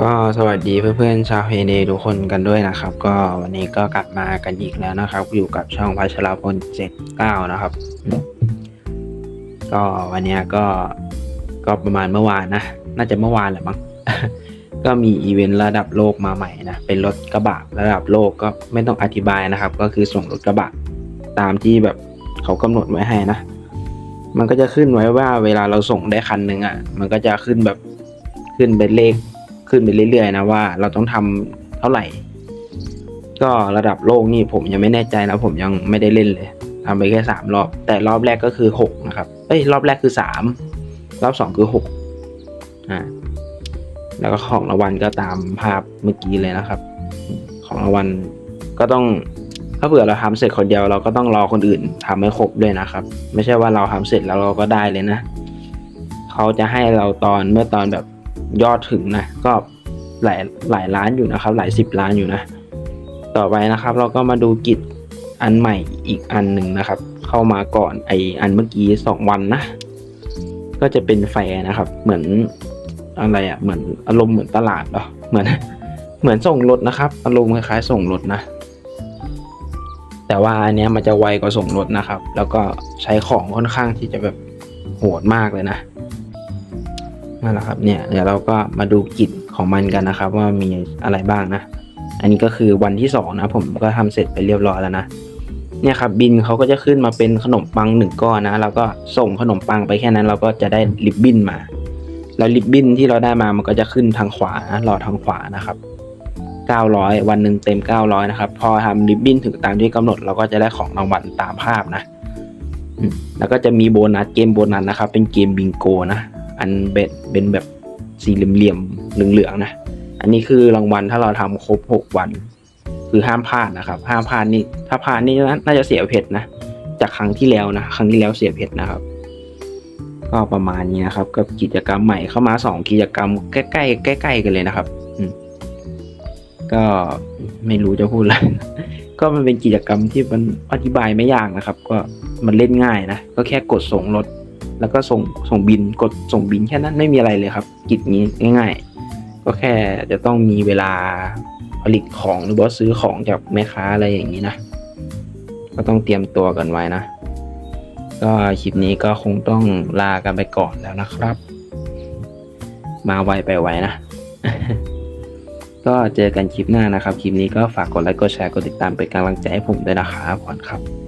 ก็สวัสดีเพื่อนๆชาวเฮเดทุกคนกันด้วยนะครับ ก็วันนี้ก็กลับมากันอีกแล้วนะครับ อยู่กับช่องพัชรพลเจ็ดเก้านะครับ ก็วันเนี้ยก็ก็ประมาณเมื่อวานนะ น่าจะเมื่อวานแหละมั้งก็มีอีเวนต์ระดับโลกมาใหม่นะ เป็นรถกระบะระดับโลกก็ไม่ต้องอธิบายนะครับ ก็คือส่งรถกระบะตามที่แบบเขากำหนดไว้ให้นะ มันก็จะขึ้นไว้ว่าเวลาเราส่งได้คันหนึ่งอะ มันก็จะขึ้นแบบขึ้นเป็นเลข ขึ้นไปเรื่อยๆนะว่าเราต้องทำเท่าไหร่ ก็ระดับโลกนี่ผมยังไม่แน่ใจนะผมยังไม่ได้เล่นเลยทำไปแค่สามรอบ แต่รอบแรกก็คือหกนะครับเอ้ยรอบแรกคือสามรอบสองคือหกอ่าแล้วก็ของรางวัลก็ตามภาพเมื่อกี้เลยนะครับ ของรางวัลก็ต้องถ้าเผื่อเราทำเสร็จคนเดียวเราก็ต้องรอคนอื่นทำให้ครบด้วยนะครับ ไม่ใช่ว่าเราทำเสร็จแล้วเราก็ได้เลยนะ เขาจะให้เราตอนเมื่อตอนแบบ ยอดถึงนะ ก็หลายหลายล้านอยู่นะครับ หลายสิบล้านอยู่นะ ต่อไปนะครับ เราก็มาดูกิจอันใหม่อีกอันหนึ่งนะครับ เข้ามาก่อนไออันเมื่อกี้สองวันนะ ก็จะเป็นแฟร์นะครับ เหมือนอะไรอะ่ะเหมือนอารมณ์เหมือนตลาดเหรอเหมือนเหมือนส่งรถนะครับ อารมณ์คล้ายๆส่งรถนะ แต่ว่าอันเนี้ยมันจะไวกว่าส่งรถนะครับ แล้วก็ใช้ของค่อนข้างที่จะแบบโหดมากเลยนะ นั่นแหละครับเนี่ยเดี๋ยวเราก็มาดูกิจของมันกันนะครับ ว่ามีอะไรบ้างนะ อันนี้ก็คือวันที่สองนะผมก็ทำเสร็จไปเรียบร้อยแล้วนะเนี่ยครับบินเขาก็จะขึ้นมาเป็นขนมปังหนึ่งก้อนนะเราก็ส่งขนมปังไปแค่นั้น เราก็จะได้ริบบิ้นมา แล้วริบบิ้นที่เราได้มามันก็จะขึ้นทางขวานะรอทางขวานะครับ 900 วันหนึ่งเต็ม 900 นะครับ พอทำริบบิ้นถึงตามที่กำหนด เราก็จะได้ของรางวัลตามภาพนะแล้วก็จะมีโบนัสเกมโบนัสนะครับ เป็นเกมบิงโกนะ อันเบ็ดเป็นแบบสี่เหลี่ยมๆเหลืองๆนะ อันนี้คือรางวัลถ้าเราทำครบ6วัน คือห้ามพลาดนะครับ ห้ามพลาดนี่ถ้าพลาดนี่น่าจะเสียเพชรนะ จากครั้งที่แล้วนะ ครั้งที่แล้วเสียเพชรนะครับ ก็ประมาณนี้นะครับ กับกิจกรรมใหม่เข้ามาสองกิจกรรมใกล้ๆใกล้ๆกันเลยนะครับ อืก็ไม่รู้จะพูดอะไร ก็มันเป็นกิจกรรมที่มันอธิบายไม่ยากนะครับ ก็มันเล่นง่ายนะ ก็แค่กดส่งรถ แล้วก็ส่งส่งบินกดส่งบินแค่นั้นไม่มีอะไรเลยครับ กิจนี้ง่าย ๆ ก็แค่จะต้องมีเวลาผลิตของหรือว่าซื้อของจากแม่ค้าอะไรอย่างนี้นะ ก็ต้องเตรียมตัวกันไว้นะ ก็คลิปนี้ก็คงต้องลากันไปก่อนแล้วนะครับ มาไวไปไวนะ ก็เจอกันคลิปหน้านะครับ คลิปนี้ก็ฝากกดไลค์กดแชร์กดติดตามเป็นกำลังใจให้ผมด้วยนะครับก่อนครับ